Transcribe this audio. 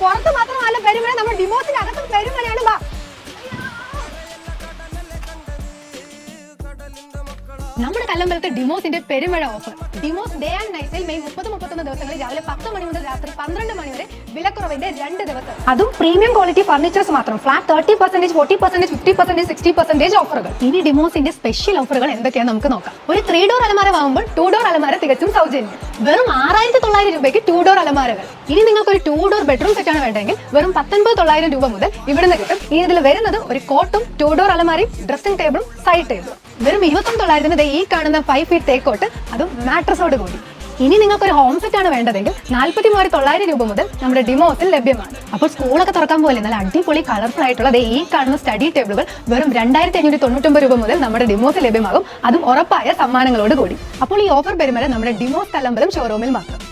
പുറത്ത് മാത്രമല്ല പെരുമഴ നമ്മൾ ഡിമോസിനകത്തും പെരുമഴയാണ് വാ. നമ്മുടെ കല്ലമ്പലത്തെ ഡിമോസിന്റെ പെരുമഴ offer Demos day and night sale May മുപ്പത് മുപ്പത്തൊന്ന് ദിവസങ്ങളിൽ രാവിലെ പത്ത് മണി മുതൽ രാത്രി പന്ത്രണ്ട് മണി വരെ വിലക്കുറവിന്റെ രണ്ട് ദിവസം. അതും പ്രീമിയം ക്വാളിറ്റി ഫർണിച്ചേഴ്സ് മാത്രം. Flat thirty percentage forty percentage fifty percentage sixty percentage ഓഫറുകൾ ഇനി ഡിമോസിന്റെ സ്പെഷ്യൽ ഓഫറുകൾ എന്തൊക്കെയാണ് നമുക്ക് നോക്കാം. ഒരു ത്രീ ഡോർ അലമാര വാങ്ങുമ്പോൾ തികച്ചും സൗജന്യം വെറും ആറായിരത്തി തൊള്ളായിരം രൂപയ്ക്ക് ടു ഡോർ അലമാരകൾ. ഇനി നിങ്ങൾക്ക് ഒരു ടു ഡോർ ബെഡ്റൂം സെറ്റ് ആണ് വേണ്ടതെങ്കിൽ വെറും പത്തൊൻപത് തൊള്ളായിരം രൂപ മുതൽ ഇവിടുന്ന് കിട്ടും. ഇനി ഇതിൽ വരുന്നത് ഒരു കോട്ടും ടു ഡോർ അലമാരയും ഡ്രസ്സിംഗ് ടേബിളും സൈഡ് ടേബിളും വെറും ഇരുപത്തൊന്ന് തൊള്ളായിരത്തിന് ഈ കാണുന്ന ഫൈവ് ഫീറ്റ് തേക്കോട്ട് അതും മാട്രസോട് കൂടി. ഇനി നിങ്ങൾക്ക് ഒരു ഹോം സെറ്റ് ആണ് വേണ്ടതെങ്കിൽ നാൽപ്പത്തി മൂവായിരത്തി തൊള്ളായിരം രൂപ മുതൽ നമ്മുടെ ഡിമോസിൽ ലഭ്യമാണ്. അപ്പോൾ സ്കൂളൊക്കെ തുറക്കാൻ പോലെ നല്ല അടിപൊളി കളർഫുൾ ആയിട്ടുള്ള ഈ കാണുന്ന സ്റ്റഡി ടേബിളുകൾ വെറും രണ്ടായിരത്തി അഞ്ഞൂറ്റി തൊണ്ണൂറ്റൊമ്പത് രൂപ മുതൽ നമ്മുടെ ഡിമോസിൽ ലഭ്യമാകും. അതും ഉറപ്പായ സമ്മാനങ്ങളോട് കൂടി. അപ്പോൾ ഈ ഓഫർ പെരുമല നമ്മുടെ ഡിമോസ് തലമ്പലം ഷോറൂമിൽ മാത്രം.